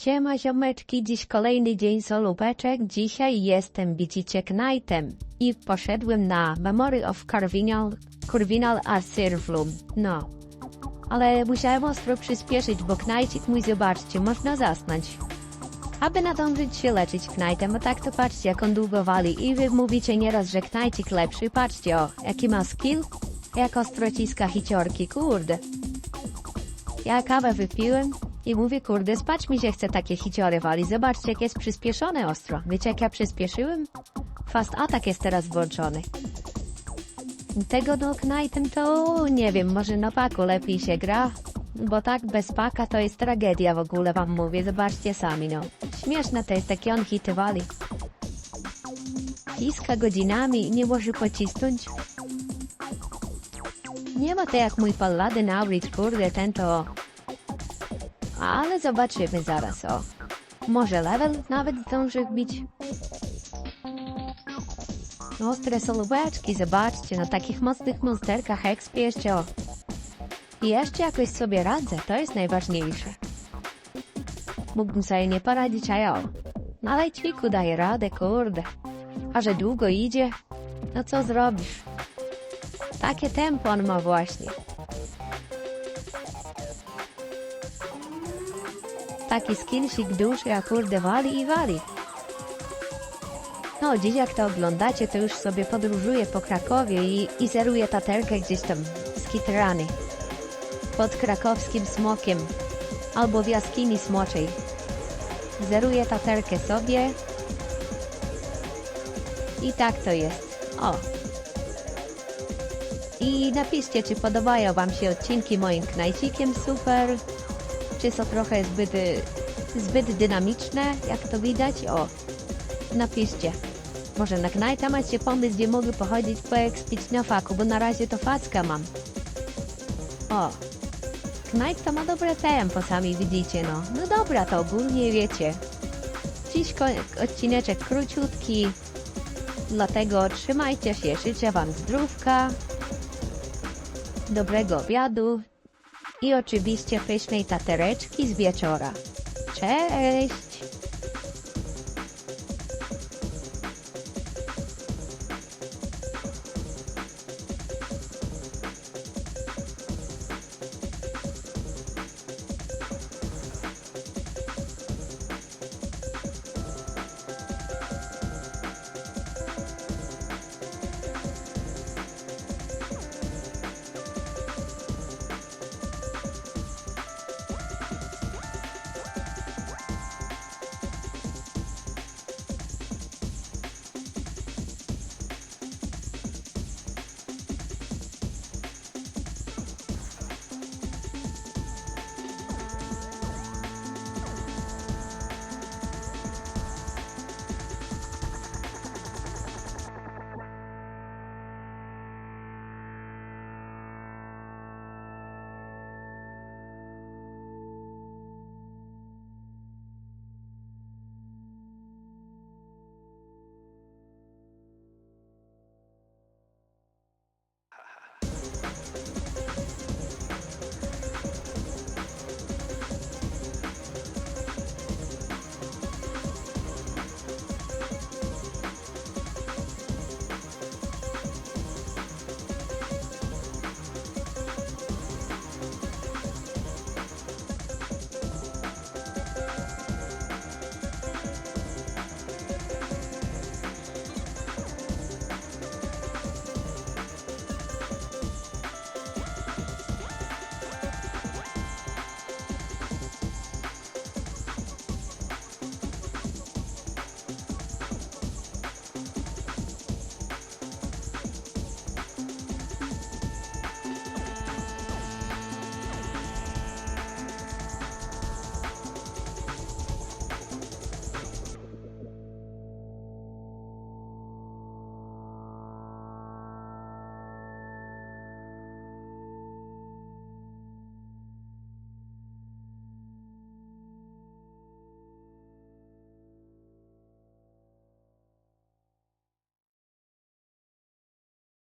Siema ziomeczki, dziś kolejny dzień solubeczek. Dzisiaj jestem Bicicie Knightem i poszedłem na Memory of Carvinal, Corvinal a Sirvlum. No. Ale musiałem ostro przyspieszyć, bo Knajcik mój, zobaczcie, można zasnąć. Aby nadążyć się leczyć Knightem, a tak to patrzcie jak on długo wali i wy mówicie nieraz, że Knajcik lepszy. Patrzcie o, jaki ma skill, jak ostro ciska hiciorki, kurde. Ja kawę wypiłem i mówię, kurde, spać mi się chce takie hiciory wali. Zobaczcie, jak jest przyspieszone ostro. Wiecie, jak ja przyspieszyłem? Fast atak jest teraz włączony. Tego no Knightem to nie wiem, może na paku lepiej się gra. Bo tak bez paka to jest tragedia w ogóle wam mówię, zobaczcie sami no. Śmieszne to jest, jak on hity wali. Ciska godzinami nie może pocisnąć. Nie ma to jak mój paladyn Aurit, kurde, ten to... Ale zobaczymy zaraz, o. Może level nawet zdąży wbić. Ostre solóweczki, zobaczcie, na takich mocnych monsterkach XP jeszcze, o. I jeszcze jakoś sobie radzę, to jest najważniejsze. Mógłbym sobie nie poradzić, a ja. Na lejtwiku daję radę, kurde. A że długo idzie, no co zrobisz? Takie tempo on ma właśnie. Taki skillsik duży, a kurde wali i wali. No, dziś jak to oglądacie, to już sobie podróżuję po Krakowie i, i zeruję taterkę gdzieś tam z Kitrany. Pod krakowskim smokiem. Albo w jaskini smoczej. Zeruję taterkę sobie. I tak to jest. O. I napiszcie, czy podobają wam się odcinki moim knajcikiem super. Czy są trochę zbyt, y, zbyt dynamiczne, jak to widać? O. Napiszcie. Może na Knajta macie pomysł, gdzie mogę pochodzić poekspić na faku, bo na razie to facka mam. O. Knight to ma dobre tempo, sami widzicie, no. No dobra, to ogólnie wiecie. Dziś odcineczek króciutki, dlatego trzymajcie się, życzę wam zdrówka, dobrego obiadu i oczywiście pysznej tatereczki z wieczora. Cześć!